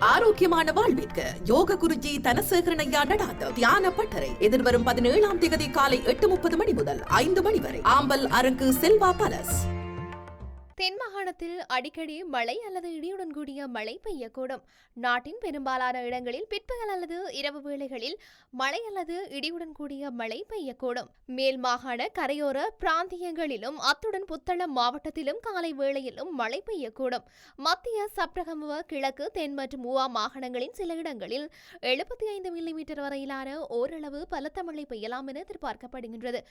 ஆரோக்கியமான வாழ்விற்கு யோக குருஜி தனசேகரன் ஐயா நடாத்த தியான பட்டறை எதிர்வரும் பதினேழாம் தேதி காலை எட்டு முப்பது மணி முதல் ஐந்து மணி வரை. ஆம்பல் அரங்கு செல்வா பலஸ் தென் மாகாணத்தில் அடிக்கடி மழை அல்லது இடியுடன் கூடிய மழை பெய்யக்கூடும். நாட்டின் பெரும்பாலான இடங்களில் பிற்பகல் அல்லது இரவு வேளைகளில் மழை அல்லது இடியுடன் கூடிய மழை பெய்யக்கூடும். மேல் மாகாண கரையோர பிராந்தியங்களிலும் அத்துடன் புத்தளம் மாவட்டத்திலும் காலை வேளையிலும் மழை பெய்யக்கூடும். மத்திய சப்ரகமுவ கிழக்கு தென் மற்றும் மூவா மாகாணங்களின் சில இடங்களில் எழுபத்தி ஐந்து மில்லிமீட்டர் வரையிலான ஓரளவு பலத்த மழை பெய்யலாம் என எதிர்பார்க்கப்படுகின்றது.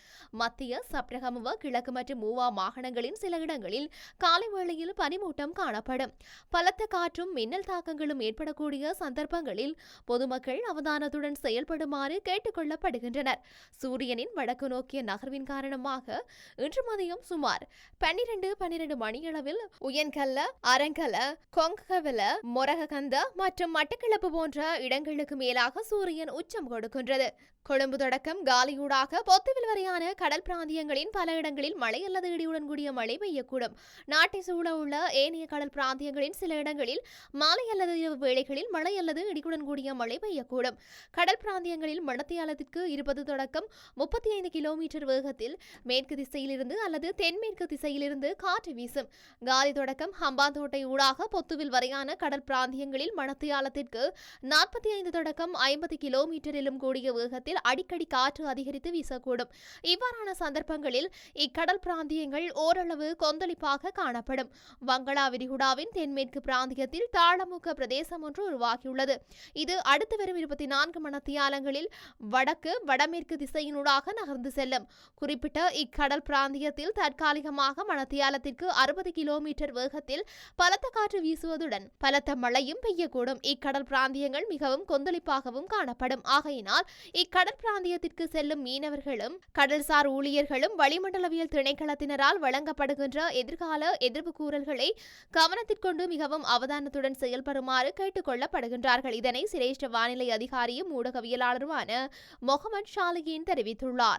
மத்திய சப்ரகமுவ கிழக்கு மற்றும் மூவா மாகாணங்களின் சில இடங்களில் காலை வேளையில் பனிமூட்டம் காணப்படும். பலத்த காற்றும் மின்னல் தாக்கங்களும் ஏற்படக்கூடிய சந்தர்ப்பங்களில் பொதுமக்கள் அவதானத்துடன் செயல்படுமாறு கேட்டுக்கொள்ளப்படுகின்றனர். சூரியனின் வடக்கு நோக்கிய நகர்வின் காரணமாக இன்று மதியம் சுமார் பன்னிரண்டு பன்னிரண்டு மணியளவில் உயன்கல்ல அரங்கல கொங்கவல மொரககந்த மற்றும் மட்டக்கிளப்பு போன்ற இடங்களுக்கு மேலாக சூரியன் உச்சம் கொடுக்கின்றது. கொழும்பு தொடக்கம் காலியூடாக பொத்துவில் வரையான கடல் பிராந்தியங்களின் பல இடங்களில் மழை அல்லது இடியுடன் கூடிய மழை பெய்யக்கூடும். நாட்டை சூழ உள்ள ஏனைய கடல் பிராந்தியங்களின் சில இடங்களில் மாலை அல்லது இரவு வேளைகளில் மழை அல்லது இடியுடன் கூடிய மழை பெய்யக்கூடும். கடல் பிராந்தியங்களில் மணத்தியாலத்திற்கு இருபது தொடக்கம் முப்பத்தி ஐந்து கிலோமீட்டர் வேகத்தில் மேற்கு திசையிலிருந்து அல்லது தென்மேற்கு திசையிலிருந்து காற்று வீசும். காலி தொடக்கம் ஹம்பாந்தோட்டை ஊடாக பொத்துவில் வரையான கடல் பிராந்தியங்களில் மணத்தியாலத்திற்கு நாற்பத்தி ஐந்து தொடக்கம் ஐம்பது கிலோமீட்டரிலும் கூடிய வேகத்தில் அடிக்கடி காற்று அதிகரித்து வீசக்கூடும். இவ்வாறான சந்தர்ப்பங்களில் இக்கடல் பிராந்தியங்கள் ஓரளவு கொந்தளிப்பாக காணப்படும். வங்களா விரிகுடாவின் தென்மேற்கு பிராந்தியத்தில் தாளமுக பிரதேசம் ஒன்று உருவாகியுள்ளது. இது அடுத்து வரும் இருபத்தி நான்கு மணத்தியாலங்களில் வடக்கு வடமேற்கு திசையினூடாக நகர்ந்து செல்லும். குறிப்பிட்ட இக்கடல் பிராந்தியத்தில் தற்காலிகமாக மணத்தியாலத்திற்கு அறுபது கிலோமீட்டர் வேகத்தில் பலத்த காற்று வீசுவதுடன் பலத்த மழையும் பெய்யக்கூடும். இக்கடல் பிராந்தியங்கள் மிகவும் கொந்தளிப்பாகவும் காணப்படும். ஆகையினால் இக்கடல் பிராந்தியத்திற்கு செல்லும் மீனவர்களும் கடல்சார் ஊழியர்களும் வளிமண்டலவியல் திணைக்களத்தினரால் வழங்கப்படுகின்ற எதிர்கால எதிர்ப்பு கூறல்களை கவனத்திற்கொண்டு மிகவும் அவதானத்துடன் செயல்படுமாறு கேட்டுக் கொள்ளப்படுகின்றார்கள் இதனை சிரேஷ்ட வானிலை அதிகாரியும் ஊடகவியலாளருமான முகமது ஷாலிகின் தெரிவித்துள்ளார்.